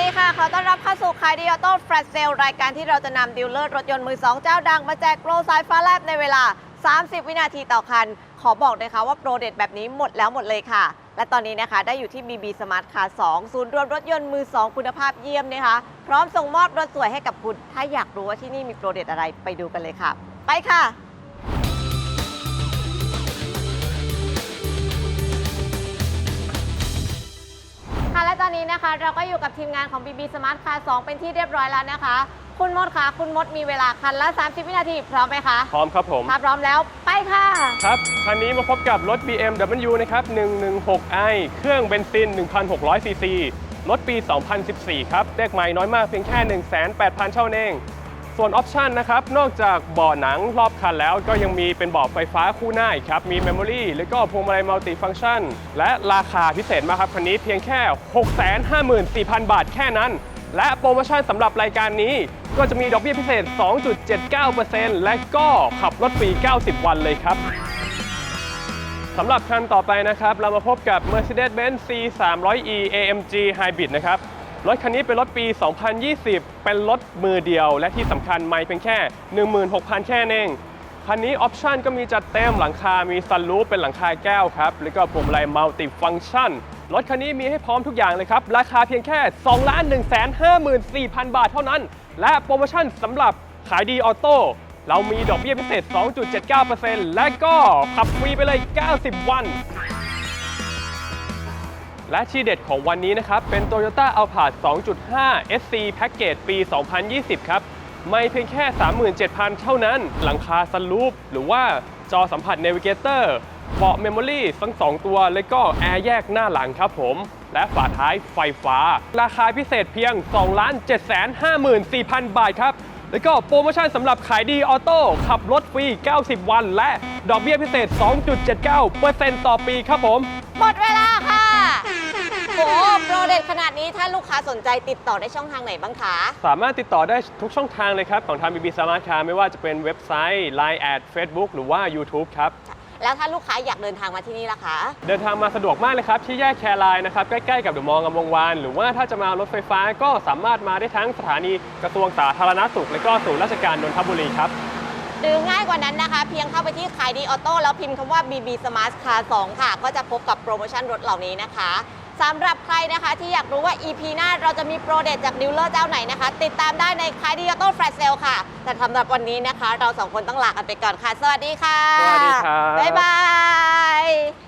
ดีค่ะขาสู่ขายดีออโต้แฟลชเซลรายการที่เราจะนำดีลเลอร์รถยนต์มือสองเจ้าดัง มาแจกโปรสายฟ้าแลบในเวลา 30 วินาทีต่อคัน ขอบอกเลยค่ะว่าโปรเด็ดแบบนี้หมดแล้วหมดเลยค่ะ และตอนนี้นะคะได้อยู่ที่ BB Smart Car 2 ศูนย์รวมรถยนต์มือ 2 คุณภาพเยี่ยมนะคะ พร้อมส่งมอบรถสวยให้กับคุณ ถ้าอยากรู้ว่าที่นี่มีโปรเด็ดอะไรไปดูกันเลยค่ะ ไปค่ะ เราก็อยู่กับทีมงานของ BB Smart Car 2 เป็นที่เรียบร้อยแล้วนะคะ คุณมดคะคุณมดมีเวลาคันละ 30 วินาทีพร้อมไหมคะพร้อมครับผม ถ้าพร้อมแล้วไปค่ะ ครับ คันนี้มาพบกับรถ BMW นะครับ 116i เครื่องเบนซิน 1,600ซีซี รถปี 2014 ครับเลขใหม่น้อยมากเพียงแค่108,000เท่านั้นเอง ส่วนออปชันนะครับ นอกจากเบาะหนังรอบคันแล้วก็ยังมีเป็นเบาะไฟฟ้าคู่หน้าครับ มีเมมโมรี่แล้วก็พวงมาลัยมัลติฟังก์ชัน และราคาพิเศษมากครับ คันนี้เพียงแค่ 654,000 บาทแค่นั้น และโปรโมชั่นสำหรับรายการนี้ ก็จะมีดอกเบี้ยพิเศษ 2.79%และก็ขับรถฟรี 90 วันเลยครับสำหรับคันต่อไปนะครับ เรามาพบกับ Mercedes-Benz C 3 0 0 E AMG Hybrid นะครับ รถคันนี้เป็นรถปี 2020 เป็นรถมือเดียว และที่สำคัญไม่เป็นแค่ 16,000 แค่นั้นเองคันนี้ออปชันก็มีจัดเต็มหลังคา มีซันรูฟเป็นหลังคาแก้วครับ แล้วก็พวงมาลัยมัลติฟังชัน รถคันนี้มีให้พร้อมทุกอย่างเลยครับ ราคาเพียงแค่ 2 1 5 4 0 0 0 บาทเท่านั้น และโปรโมชั่นสำหรับขายดีออโต้ เรามีดอกเบี้ยพิเศษ 2.79%และก็ขับฟรีไปเลย 90 วัน และที่เด็ดของวันนี้นะครับ เป็น Toyota Alphard 2.5 SC Package ปี 2020 ครับ ไม่เพียงแค่ 37,000 เท่านั้น หลังคาซันรูฟหรือว่าจอสัมผัส Navigator เบาะเมมโมรี่ทั้ง 2 ตัว และก็แอร์แยกหน้าหลังครับผม และฝาท้ายไฟฟ้า ราคาพิเศษเพียง 2 7 5 4 0 0 0 บาทครับ แล้วก็โปรโมชั่นสำหรับขายดีออโต้ ขับรถฟรี 90 วัน และดอกเบี้ยพิเศษ 2.79%ต่อปีครับผม หมดเวลา โอ้โปรเด็ดขนาดนี้ถ้าลูกค้าสนใจติดต่อได้ช่องทางไหนบ้างคะ สามารถติดต่อได้ทุกช่องทางเลยครับ ของทาง BB Smart Car ไม่ว่าจะเป็นเว็บไซต์ Line แอด Facebook หรือว่า YouTube ครับ แล้วถ้าลูกค้าอยากเดินทางมาที่นี่ล่ะคะ เดินทางมาสะดวกมากเลยครับ ที่แยกแครายนะครับ ใกล้ๆกับเดอะมอลล์งามวงวาน หรือว่าถ้าจะมารถไฟฟ้าก็สามารถมาได้ทั้งสถานีกระทรวงสาธารณสุข และก็ศูนย์ราชการนนทบุรีครับ หรือง่ายกว่านั้นนะคะ เพียงเข้าไปที่ขายดีออโต้แล้วพิมพ์คำว่า BB Smart Car 2 ค่ะ ก็จะพบกับโปรโมชั่นรถเหล่านี้นะคะ สำหรับใครนะคะที่อยากรู้ว่า EP หน้าเราจะมีโปรเดตจากดิวเลอร์เจ้าไหนนะคะ ติดตามได้ในขายดีออโต้แฟลชเซลค่ะ แต่สำหรับวันนี้นะคะ เราสองคนต้องลากันไปก่อนค่ะ สวัสดีค่ะ สวัสดีครับ บ๊ายบาย